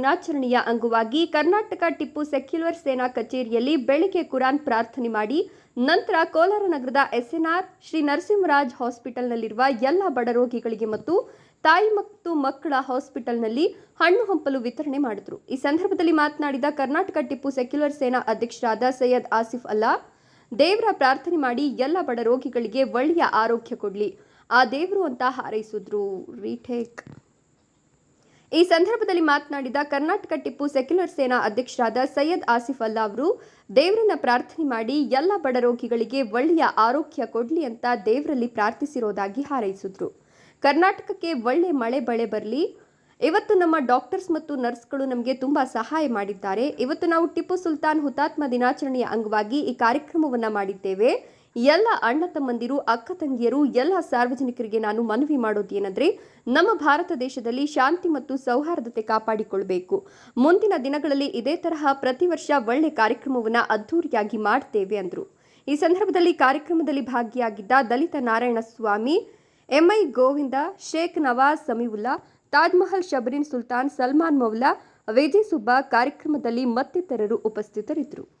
ದಿನಾಚರಣೆಯ ಅಂಗವಾಗಿ ಕರ್ನಾಟಕ ಟಿಪ್ಪು ಸೆಕ್ಯುಲರ್ ಸೇನಾ ಕಚೇರಿಯಲ್ಲಿ ಬೆಳಿಗ್ಗೆ ಕುರಾನ್ ಪ್ರಾರ್ಥನೆ ಮಾಡಿ, ನಂತರ ಕೋಲಾರ ನಗರದ ಎಸ್ಎನ್ಆರ್ ಶ್ರೀ ನರಸಿಂಹರಾಜ್ ಹಾಸ್ಪಿಟಲ್ನಲ್ಲಿರುವ ಎಲ್ಲ ಬಡ ರೋಗಿಗಳಿಗೆ ಮತ್ತು ತಾಯಿ ಮತ್ತು ಮಕ್ಕಳ ಹಾಸ್ಪಿಟಲ್ನಲ್ಲಿ ಹಣ್ಣು ಹಂಪಲು ವಿತರಣೆ ಮಾಡಿದರು. ಈ ಸಂದರ್ಭದಲ್ಲಿ ಮಾತನಾಡಿದ ಕರ್ನಾಟಕ ಟಿಪ್ಪು ಸೆಕ್ಯುಲರ್ ಸೇನಾ ಅಧ್ಯಕ್ಷರಾದ ಸೈಯದ್ ಆಸಿಫ್ ಅಲ್ಲಾ, ದೇವರ ಪ್ರಾರ್ಥನೆ ಮಾಡಿ ಎಲ್ಲ ಬಡ ರೋಗಿಗಳಿಗೆ ಒಳ್ಳೆಯ ಆರೋಗ್ಯ ಕೊಡಲಿ, ಆ ದೇವರು ಅಂತ ಹಾರೈಸಿದ್ರು. ರೀಟೇಕ್. ಈ ಸಂದರ್ಭದಲ್ಲಿ ಮಾತನಾಡಿದ ಕರ್ನಾಟಕ ಟಿಪ್ಪು ಸೆಕ್ಯುಲರ್ ಸೇನಾ ಅಧ್ಯಕ್ಷರಾದ ಸೈಯದ್ ಆಸಿಫ್ ಅಲ್ಲಾ ಅವರು, ದೇವರನ್ನ ಪ್ರಾರ್ಥನೆ ಮಾಡಿ ಎಲ್ಲ ಬಡ ರೋಗಿಗಳಿಗೆ ಒಳ್ಳೆಯ ಆರೋಗ್ಯ ಕೊಡಲಿ ಅಂತ ದೇವರಲ್ಲಿ ಪ್ರಾರ್ಥಿಸಿರೋದಾಗಿ ಹಾರೈಸಿದ್ರು. ಕರ್ನಾಟಕಕ್ಕೆ ಒಳ್ಳೆ ಮಳೆ ಬಳೆ ಬರಲಿ. ಇವತ್ತು ನಮ್ಮ ಡಾಕ್ಟರ್ಸ್ ಮತ್ತು ನರ್ಸ್ಗಳು ನಮಗೆ ತುಂಬಾ ಸಹಾಯ ಮಾಡಿದ್ದಾರೆ. ಇವತ್ತು ನಾವು ಟಿಪ್ಪು ಸುಲ್ತಾನ್ ಹುತಾತ್ಮ ದಿನಾಚರಣೆಯ ಅಂಗವಾಗಿ ಈ ಕಾರ್ಯಕ್ರಮವನ್ನು ಮಾಡಿದ್ದೇವೆ. ಎಲ್ಲ ಅಣ್ಣ ತಮ್ಮಂದಿರು, ಅಕ್ಕ ತಂಗಿಯರು, ಎಲ್ಲ ಸಾರ್ವಜನಿಕರಿಗೆ ನಾನು ಮನವಿ ಮಾಡೋದು ಏನಂದ್ರೆ, ನಮ್ಮ ಭಾರತ ದೇಶದಲ್ಲಿ ಶಾಂತಿ ಮತ್ತು ಸೌಹಾರ್ದತೆ ಕಾಪಾಡಿಕೊಳ್ಬೇಕು. ಮುಂದಿನ ದಿನಗಳಲ್ಲಿ ಇದೇ ತರಹ ಪ್ರತಿ ವರ್ಷ ಒಳ್ಳೆ ಕಾರ್ಯಕ್ರಮವನ್ನು ಅದ್ಧೂರಿಯಾಗಿ ಮಾಡ್ತೇವೆ ಅಂದರು. ಈ ಸಂದರ್ಭದಲ್ಲಿ ಕಾರ್ಯಕ್ರಮದಲ್ಲಿ ಭಾಗಿಯಾಗಿದ್ದ ದಲಿತ ನಾರಾಯಣ ಸ್ವಾಮಿ ಎಂಐ ಗೋವಿಂದ, ಶೇಖ್ ನವಾಜ್ ಸಮೀವುಲ್ಲಾ ತಾಜ್ಮಹಲ್ ಶಬರಿನ್ ಸುಲ್ತಾನ್, ಸಲ್ಮಾನ್ ಮೌಲಾ, ವಿಜಯ್ ಸುಬ್ಬಾ ಕಾರ್ಯಕ್ರಮದಲ್ಲಿ ಮತ್ತಿತರರು ಉಪಸ್ಥಿತರಿದ್ದರು.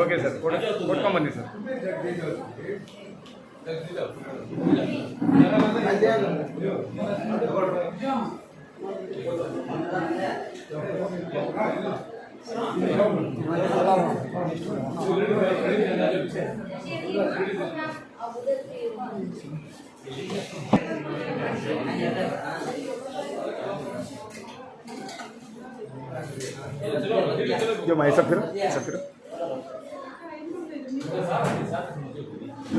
ಓಕೆ ಸರ್ ಕೊಟ್ಕೊಂಬನ್ನಿ ಸರ್ जो मैं ऐसा फिर सब फिर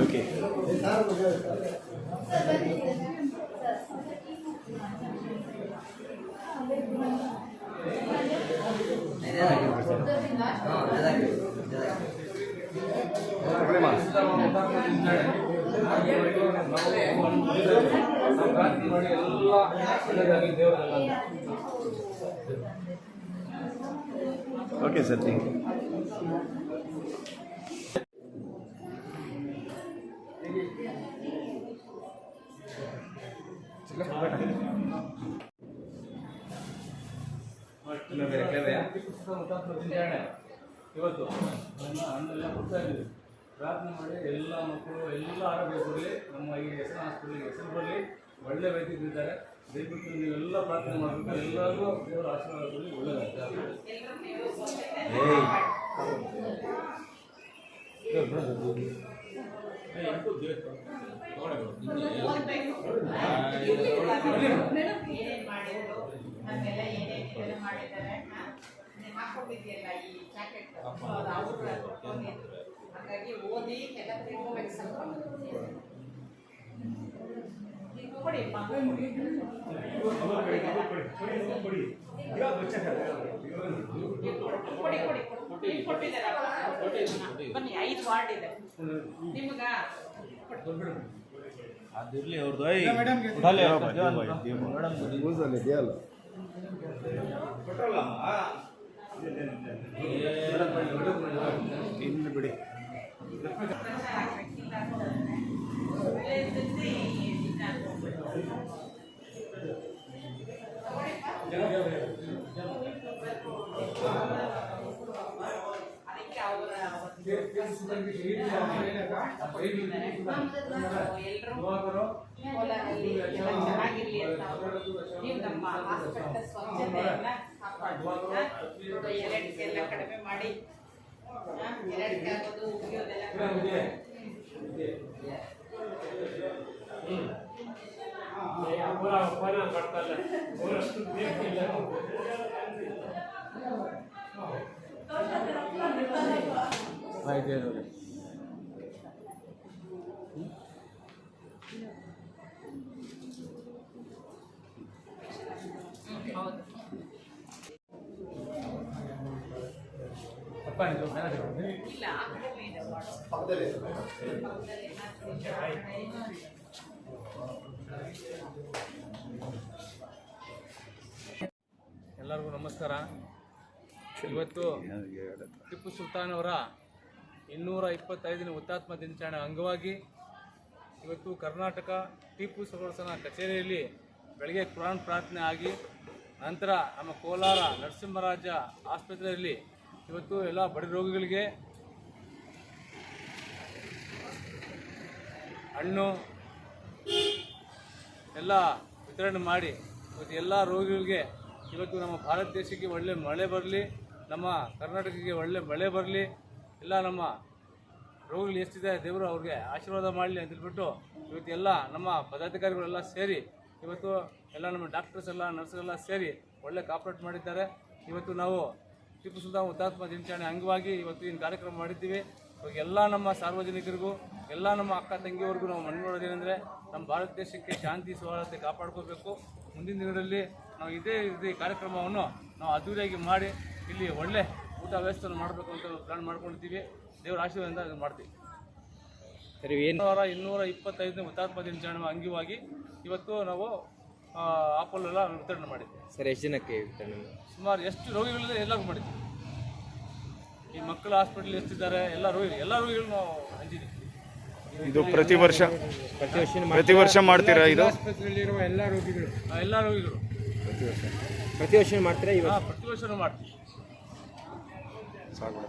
okay. Okay sir thank you ಇವತ್ತು ನನ್ನ ಹಣ್ಣೆಲ್ಲ ಕೊಡ್ತಾ ಇದ್ದೀವಿ. ಪ್ರಾರ್ಥನೆ ಮಾಡಿ ಎಲ್ಲ ಮಕ್ಕಳು ಎಲ್ಲ ಆರೋಗ್ಯ ಬರಲಿ. ನಮ್ಮ ಈ ಹೆಸರು ಹಾಸ್ಪಿಟಲ್ಗೆ ಹೆಸರು ಬರಲಿ. ಒಳ್ಳೆ ವೈದ್ಯರಿದ್ದಾರೆ ದಯವಿಟ್ಟು ನೀವೆಲ್ಲ ಪ್ರಾರ್ಥನೆ ಮಾಡಬೇಕು. ಎಲ್ಲರಿಗೂ ದೇವರ ಆಶೀರ್ವಾದ ಬರಲಿ ಒಳ್ಳೆಯದಾಗ್ತದೆ ಮಾಡಿದ್ದಾರೆ. ಹಾಕೊಂಡಿದ್ಯಲ್ಲ ಈ ಜಾಕೆಟ್ ಹಾಗಾಗಿ ಓದಿ ಎಲ್ಲ ತಿಳ್ಕೊಬೇಕು ಸ್ವಲ್ಪ ಈಗ ಕೊಡಿ ಮಗು ಕೊಡಿ. ಕೊಡಿ ಕೊಡಿ. ಕೊಡಿ ಈಗ ಕೊಟ್ಟಿದ್ದಾರಲ್ಲ? ಬನ್ನಿ ಐದು ವಾರ್ಡ್ ಇದೆ. ನಿಮ್ಗ ಅದಿರ್ಲಿ ಅವ್ರದ್ದು ಯೂಸಲ್ಲಿ ಇದೆಯಲ್ಲ? இன்னும் ಕೋಲಾರಲ್ಲಿ ಎಲ್ಲ ಚೆನ್ನಾಗಿರ್ಲಿ ಅಂತ ಅವರು ನೀವು ನಮ್ಮ ಹಾಸ್ಪಿಟಲ್ ಸ್ವಚ್ಛತೆಯನ್ನ ಕಾಪಾಡ್ಬೇಕು ಎರಡಕ್ಕೆ ಎಲ್ಲ ಕಡಿಮೆ ಮಾಡಿ ಎರಡಕ್ಕೆ ಆಗೋದು ಉಗಿಯೋದೆಲ್ಲ ಕಡಿಮೆ ಮಾಡಿ. ಪೂರ ದೇವರೇ ಹೌದು ಅಪ್ಪ ಇದು ಮ್ಯಾನೇಜರ್ ಇಲ್ಲ ಆ ಕಡೆ ಇದೆ ವಾರ್ಡ್. ಪಕ್ಕದಲ್ಲಿ ಏನಾದ್ರು ಇದೆ, ಆ ಕಡೆ ಏನಾದ್ರು ಇದೆ. ಎಲ್ಲರಿಗೂ ನಮಸ್ಕಾರ. ಇವತ್ತು ಟಿಪ್ಪು ಸುಲ್ತಾನ್ ಅವರ ಇನ್ನೂರ ಇಪ್ಪತ್ತೈದನೇ ಹುತಾತ್ಮ ದಿನಾಚರಣೆ ಅಂಗವಾಗಿ ಇವತ್ತು ಕರ್ನಾಟಕ ಟಿಪ್ಪು ಸುಲ್ತಾನ ಕಚೇರಿಯಲ್ಲಿ ಬೆಳಗ್ಗೆ ಕುರಾನ್ ಪ್ರಾರ್ಥನೆ ಆಗಿ ನಂತರ ನಮ್ಮ ಕೋಲಾರ ನರಸಿಂಹರಾಜ ಆಸ್ಪತ್ರೆಯಲ್ಲಿ ಇವತ್ತು ಎಲ್ಲ ಬಡ ರೋಗಿಗಳಿಗೆ ಹಣ್ಣು ಎಲ್ಲ ವಿತರಣೆ ಮಾಡಿ ಇವತ್ತು ಎಲ್ಲ ರೋಗಿಗಳಿಗೆ ಇವತ್ತು ನಮ್ಮ ಭಾರತ ದೇಶಕ್ಕೆ ಒಳ್ಳೆ ಮಳೆ ಬರಲಿ, ನಮ್ಮ ಕರ್ನಾಟಕಕ್ಕೆ ಒಳ್ಳೆ ಮಳೆ ಬರಲಿ, ಎಲ್ಲ ನಮ್ಮ ರೋಗಿಗಳು ಎಷ್ಟಿದೆ ದೇವರು ಅವ್ರಿಗೆ ಆಶೀರ್ವಾದ ಮಾಡಲಿ ಅಂತ ಹೇಳ್ಬಿಟ್ಟು ಇವತ್ತು ಎಲ್ಲ ನಮ್ಮ ಪದಾಧಿಕಾರಿಗಳೆಲ್ಲ ಸೇರಿ ಇವತ್ತು ಎಲ್ಲ ನಮ್ಮ ಡಾಕ್ಟರ್ಸ್ ಎಲ್ಲ ನರ್ಸ್ಗಳೆಲ್ಲ ಸೇರಿ ಒಳ್ಳೆ ಕಾಪರೇಟ್ ಮಾಡಿದ್ದಾರೆ. ಇವತ್ತು ನಾವು ಟಿಪ್ಪು ಸುಲ್ತಾನ್ ಹುತಾತ್ಮ ದಿನಾಚರಣೆ ಅಂಗವಾಗಿ ಇವತ್ತು ಏನು ಕಾರ್ಯಕ್ರಮ ಮಾಡಿದ್ದೀವಿ. ಇವಾಗ ಎಲ್ಲ ನಮ್ಮ ಸಾರ್ವಜನಿಕರಿಗೂ ಎಲ್ಲ ನಮ್ಮ ಅಕ್ಕ ತಂಗಿಯವ್ರಿಗೂ ನಾವು ಮನವಿ ಮಾಡೋದೇನೆಂದರೆ ನಮ್ಮ ಭಾರತ ದೇಶಕ್ಕೆ ಶಾಂತಿ ಸೌಹಾರ್ದತೆ ಕಾಪಾಡ್ಕೋಬೇಕು. ಮುಂದಿನ ದಿನಗಳಲ್ಲಿ ನಾವು ಇದೇ ರೀತಿ ಕಾರ್ಯಕ್ರಮವನ್ನು ನಾವು ಅದ್ದೂರಿಯಾಗಿ ಮಾಡಿ ಇಲ್ಲಿ ಒಳ್ಳೆ ಊಟ ವ್ಯವಸ್ಥೆಯನ್ನು ಮಾಡಬೇಕು ಅಂತ ಪ್ಲಾನ್ ಮಾಡ್ಕೊಂಡಿದ್ದೀವಿ. ದೇವರ ಆಶೀರ್ವಾದದಿಂದ ಅದನ್ನು ಮಾಡ್ತೀವಿ. ಸರಿ ಏನು ಇನ್ನೂರ ಇನ್ನೂರ ಇಪ್ಪತ್ತೈದನೇ ಹುತಾತ್ಮ ದಿನಾಚರಣೆ ಅಂಗವಾಗಿ ಇವತ್ತು ನಾವು ಆಪಲ್ ಎಲ್ಲ ವಿತರಣೆ ಮಾಡಿದ್ವಿ ಸರ್ ಎಷ್ಟು ಜನಕ್ಕೆ ವಿತರಣೆ ಸುಮಾರು ಎಷ್ಟು ರೋಗಿಗಳಿದೆ ಎಲ್ಲರಿಗೂ ಮಾಡಿದ್ವಿ ಈ ಮಕ್ಕಳ ಹಾಸ್ಪಿಟಲ್ ಎಷ್ಟಿದ್ದಾರೆ ಎಲ್ಲ ರೋಗಿ ಎಲ್ಲ ರೋಗಿಗಳು ನಾವು ಹಂಚಿದ್ದೀವಿ ಇದು ಪ್ರತಿ ವರ್ಷ ಪ್ರತಿ ವರ್ಷ ಪ್ರತಿ ವರ್ಷ ಮಾಡ್ತೀರಾ ಇದು? ಆಸ್ಪತ್ರೆಯಲ್ಲಿರುವ ಎಲ್ಲ ರೋಗಿಗಳು. ಆ, ಎಲ್ಲ ರೋಗಿಗಳು. ಪ್ರತಿ ವರ್ಷ. ಪ್ರತಿ ವರ್ಷ ಮಾಡ್ತೀರಾ ಇವತ್ತು ಪ್ರತಿ ವರ್ಷನೂ ಮಾಡ್ತೀವಿ. ಸಾಕು.